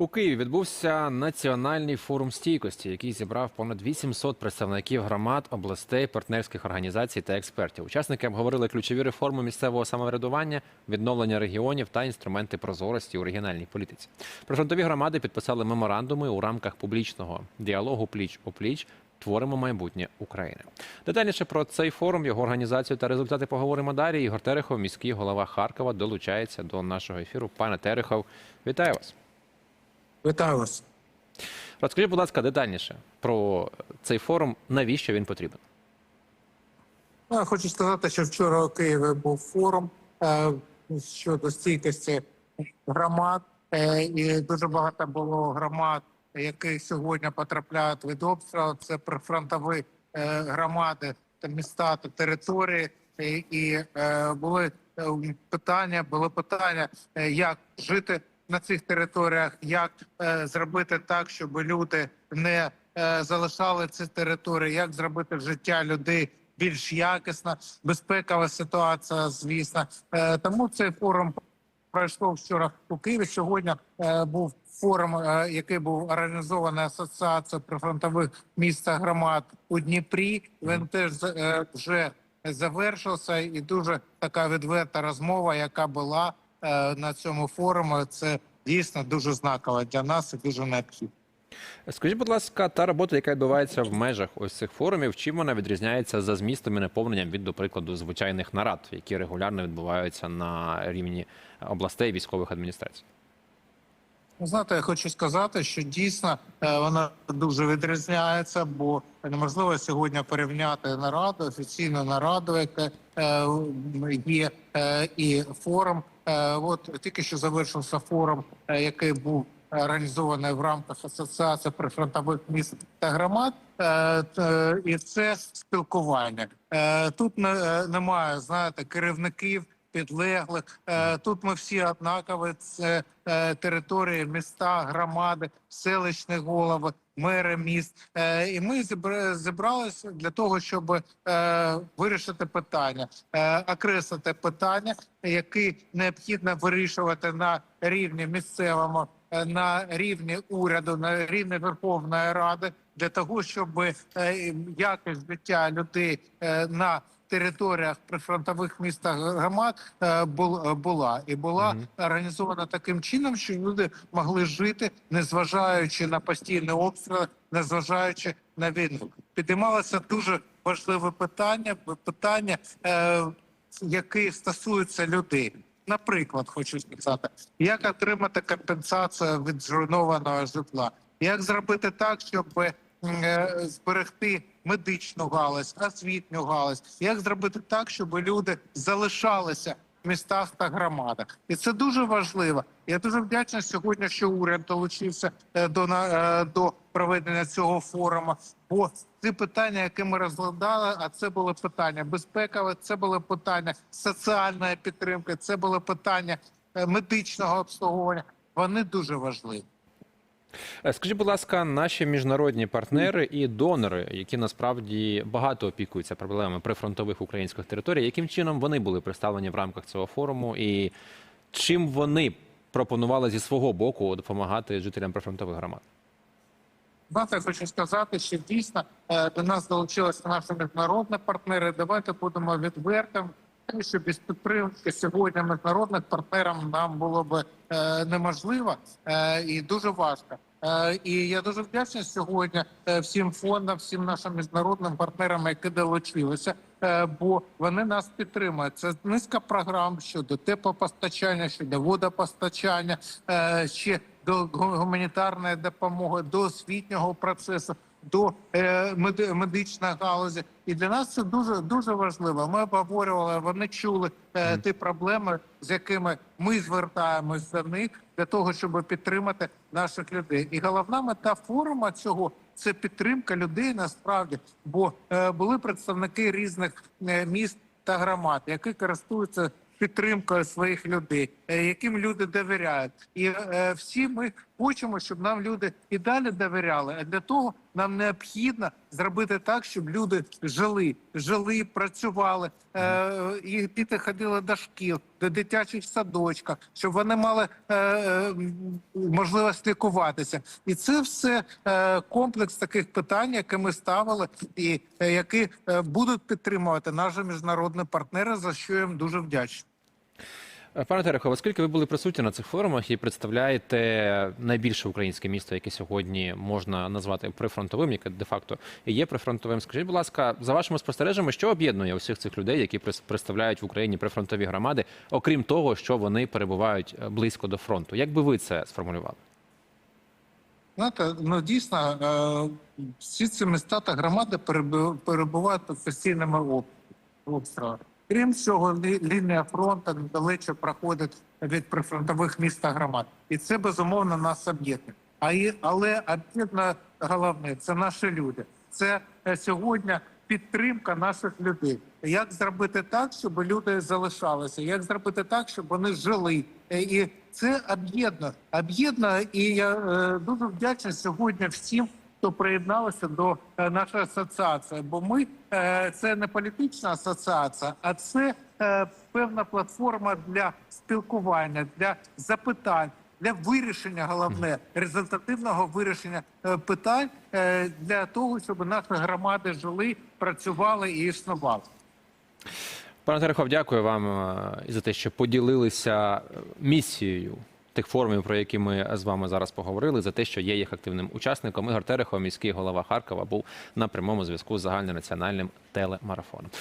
У Києві відбувся національний форум стійкості, який зібрав понад 800 представників громад, областей, партнерських організацій та експертів. Учасники обговорили ключові реформи місцевого самоврядування, відновлення регіонів та інструменти прозорості у регіональній політиці. Прифронтові громади підписали меморандуми у рамках публічного діалогу пліч о пліч. Творимо майбутнє України. Детальніше про цей форум, його організацію та результати поговоримо далі. Ігор Терехов, міський голова Харкова, долучається до нашого ефіру. Пане Терехов, вітаю вас. Вітаю вас. Розкажіть, будь ласка, детальніше про цей форум, навіщо він потрібен? Ну, Я хочу сказати, що вчора у Києві був форум е, щодо стійкості громад, е, і дуже багато було громад, які сьогодні потрапляють від обстрілу. Це прифронтові е, громади та міста та території. І, і е, були е, питання, були питання, е, як жити на цих територіях, як е, зробити так, щоб люди не е, залишали ці території, як зробити життя людей більш якісна, безпекова ситуація, звісно. Е, Тому цей форум пройшов вчора у Києві. Сьогодні е, був форум, е, який був організований асоціацією прифронтових міст та громад у Дніпрі. Він теж е, вже завершився, і дуже така відверта розмова, яка була на цьому форумі. Це дійсно дуже знаково для нас і дуже необхідно. Скажіть, будь ласка, та робота, яка відбувається в межах ось цих форумів, чим вона відрізняється за змістом і наповненням від, до прикладу, звичайних нарад, які регулярно відбуваються на рівні областей військових адміністрацій? Ну, Знаєте, я хочу сказати, що дійсно е, вона дуже відрізняється, бо неможливо сьогодні порівняти нараду, офіційну нараду, яка е, є, е, і форум. От тільки що завершився форум, який був організований в рамках асоціації прифронтових міст та громад. І це спілкування. Тут не- немає, знаєте, керівників підлеглих. Е, Тут ми всі однакові. Це е, території, міста, громади, селищні голови, мери міст. Е, І ми зібралися для того, щоб вирішити питання, окреслити питання, які необхідно вирішувати на рівні місцевому, на рівні уряду, на рівні Верховної Ради, для того, щоб якість життя людей на територіях прифронтових міст та громад е, була і була організована таким чином, що люди могли жити, незважаючи на постійні обстріли, незважаючи на війну. Підіймалося дуже важливе питання, питання, е, яке стосується людей. Наприклад, хочу сказати, як отримати компенсацію від зруйнованого житла, як зробити так, щоб е, зберегти медичну галузь, освітню галузь, як зробити так, щоб люди залишалися в містах та громадах, і це дуже важливо. Я дуже вдячний сьогодні, що уряд долучився е, до е, до проведення цього форуму. Бо ці питання, які ми розглядали, а це були питання безпекове, це були питання соціальної підтримки, це були питання е, медичного обслуговування. Вони дуже важливі. Е, Скажіть, будь ласка, наші міжнародні партнери і донори, які насправді багато опікуються проблемами прифронтових українських територій, яким чином вони були представлені в рамках цього форуму, і чим вони пропонували зі свого боку допомагати жителям прифронтових громад? Я хочу сказати, що дійсно е, до нас долучилися наші міжнародні партнери. Давайте будемо відвертим. Тому що без підтримки сьогодні міжнародних партнерів нам було б е, неможливо е, і дуже важко. Е, і я дуже вдячний сьогодні всім фондам, всім нашим міжнародним партнерам, які долучилися, бо вони нас підтримують. Це низка програм щодо теплопостачання, щодо водопостачання, ще до гуманітарної допомоги, до освітнього процесу, до е, медичної галузі. І для нас це дуже дуже важливо. Ми обговорювали, вони чули е, ті проблеми, з якими ми звертаємось до них для того, щоб підтримати наших людей. І головна мета форуму цього це підтримка людей насправді, бо е, були представники різних е, міст та громад, які користуються підтримкою своїх людей, е, яким люди довіряють, і е, всі ми хочемо, щоб нам люди і далі довіряли. А для того нам необхідно зробити так, щоб люди жили, жили, працювали, е, і діти ходили до шкіл, до дитячих садочків, щоб вони мали е, е, можливість лікуватися. І це все е, комплекс таких питань, які ми ставили, і е, які е, будуть підтримувати наші міжнародні партнери, за що їм дуже вдячний. Е, Пане Терехов, оскільки ви були присутні на цих форумах і представляєте найбільше українське місто, яке сьогодні можна назвати прифронтовим, яке де-факто є прифронтовим. Скажіть, будь ласка, за вашими спостереженнями, що об'єднує усіх цих людей, які представляють в Україні прифронтові громади, окрім того, що вони перебувають е, близько до фронту? Як би ви це сформулювали? Знаєте, ну дійсно е, всі ці міста та громади перебувають постійними обстрілами. Крім цього, лі- лінія фронту недалече проходить від прифронтових міст та громад, і це безумовно нас об'єднує. А але об'єднує головне це наші люди. Це е, сьогодні підтримка наших людей. Як зробити так, щоб люди залишалися? Як зробити так, щоб вони жили? Е, І це об'єднує. Об'єднує, і я е, дуже вдячний сьогодні всім, хто приєдналися до е, нашої асоціації. Бо ми е, це не політична асоціація, а це е, певна платформа для спілкування, для запитань. Для вирішення головне результативного вирішення питань для того, щоб наші громади жили, працювали і існували. Пане Терехов, дякую вам і за те, що поділилися місією тих форумів, про які ми з вами зараз поговорили, за те, що є їх активним учасником. Ігор Терехов, міський голова Харкова, був на прямому зв'язку з загальнонаціональним телемарафоном.